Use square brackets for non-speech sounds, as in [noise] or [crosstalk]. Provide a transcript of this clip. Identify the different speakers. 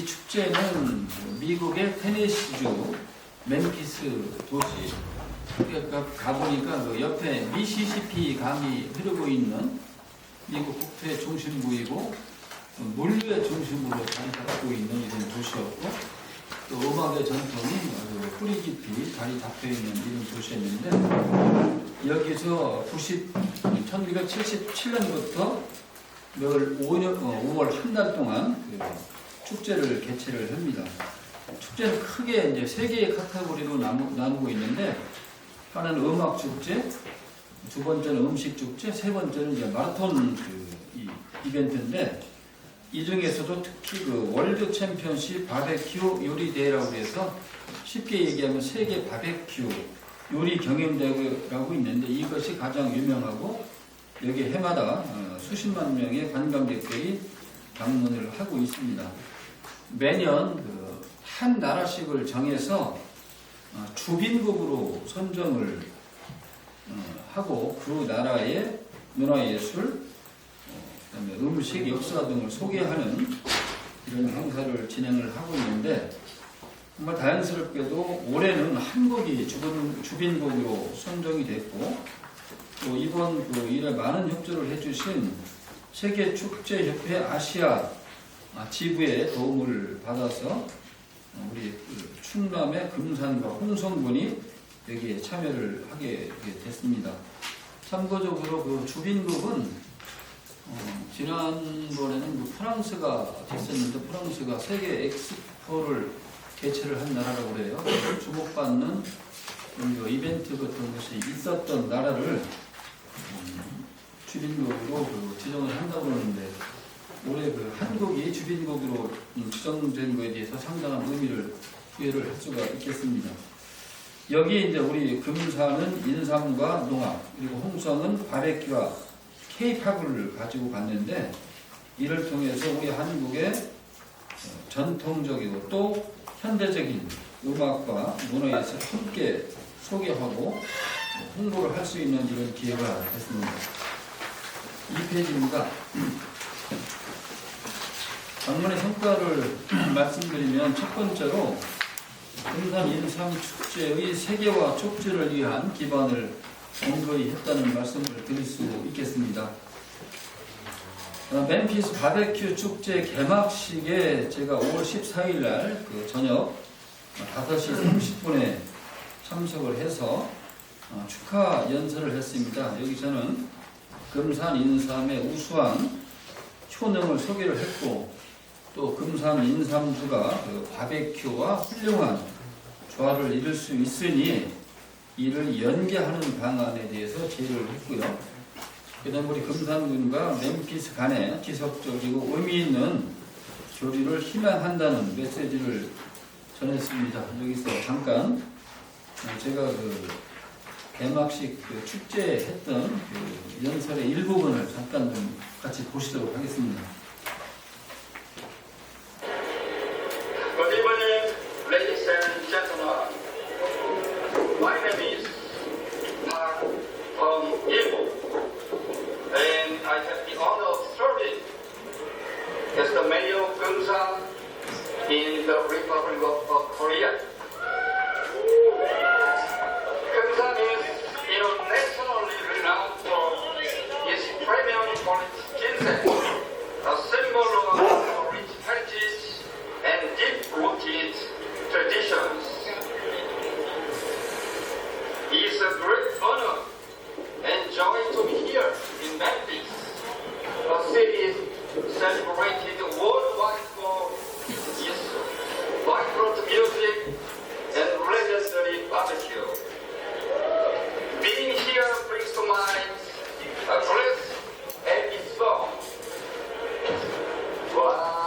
Speaker 1: 이 축제는 미국의 테네시주 멤피스 도시. 그러니까 가보니까 그 옆에 미시시피 강이 흐르고 있는 미국 국토의 중심부이고 물류의 중심으로 자리 잡고 있는 이런 도시였고 또 음악의 전통이 뿌리 깊이 자리 잡혀 있는 이런 도시였는데 여기서 90, 1977년부터 늘 5년, 5월 한 달 동안 그 축제를 개최를 합니다. 축제는 크게 이제 세 개의 카테고리로 나누, 나누고 있는데 하나는 음악 축제, 두 번째는 음식 축제, 세 번째는 이제 마라톤 그 이, 이벤트인데 이 중에서도 특히 그 월드 챔피언십 바베큐 요리 대회라고 해서 쉽게 얘기하면 세계 바베큐 요리 경연대회라고 있는데 이것이 가장 유명하고 여기 해마다 어, 수십만 명의 관광객들이 방문을 하고 있습니다. 매년 그 한 나라씩을 정해서 어, 주빈국으로 선정을 어, 하고 그 나라의 문화예술, 어, 그다음에 음식, 역사 등을 소개하는 이런 행사를 진행을 하고 있는데 정말 다행스럽게도 올해는 한국이 주빈, 주빈국으로 선정이 됐고 또 이번 그 일에 많은 협조를 해주신 세계 축제 협회 아시아 아, 지부의 도움을 받아서 어, 우리 그 충남의 금산과 홍성군이 여기에 참여를 하게 됐습니다. 참고적으로 그 주빈국은 어, 지난번에는 그 프랑스가 됐었는데 프랑스가 세계 엑스포를 개최를 한 나라라고 그래요. 주목받는 이벤트 같은 것이 있었던 나라를 음, 주빈국으로 그 지정을 한다고 그러는데 올해 그 한국이 주빈국으로 음, 지정된 것에 대해서 상당한 의미를 부여를 할 수가 있겠습니다. 여기 이제 우리 금산은 인삼과 농악 그리고 홍성은 바베큐와 케이팝을 가지고 갔는데 이를 통해서 우리 한국의 어, 전통적이고 또 현대적인 음악과 문화에서 함께 소개하고 홍보를 할 수 있는 이런 기회가 됐습니다. 2페이지입니다. [clears throat] 방문의 성과를 [clears throat] 말씀드리면 첫 번째로 금산 인삼 축제의 세계화 촉진을 위한 기반을 온거히 했다는 말씀을 드릴 수 있겠습니다. 어, 멤피스 바베큐 축제 개막식에 제가 5월 14일 날 그 저녁 5시 30분에 참석을 해서 어, 축하 연설을 했습니다. 여기서는 금산 인삼의 우수한 효능을 소개를 했고 또 금산 인삼주가 그 바베큐와 훌륭한 조화를 이룰 수 있으니 이를 연계하는 방안에 대해서 제의를 했고요. 그 다음 우리 금산군과 멤피스 간의 지속적이고 의미 있는 교류를 희망한다는 메시지를 전했습니다. 여기서 잠깐 제가 그 개막식 그 축제 했던 그 연설의 일부분을 잠깐 좀 같이 보시도록 하겠습니다.
Speaker 2: Of Korea. Celebrated worldwide for its vibrant music and legendary barbecue. Being here brings to mind a great epic song. Wise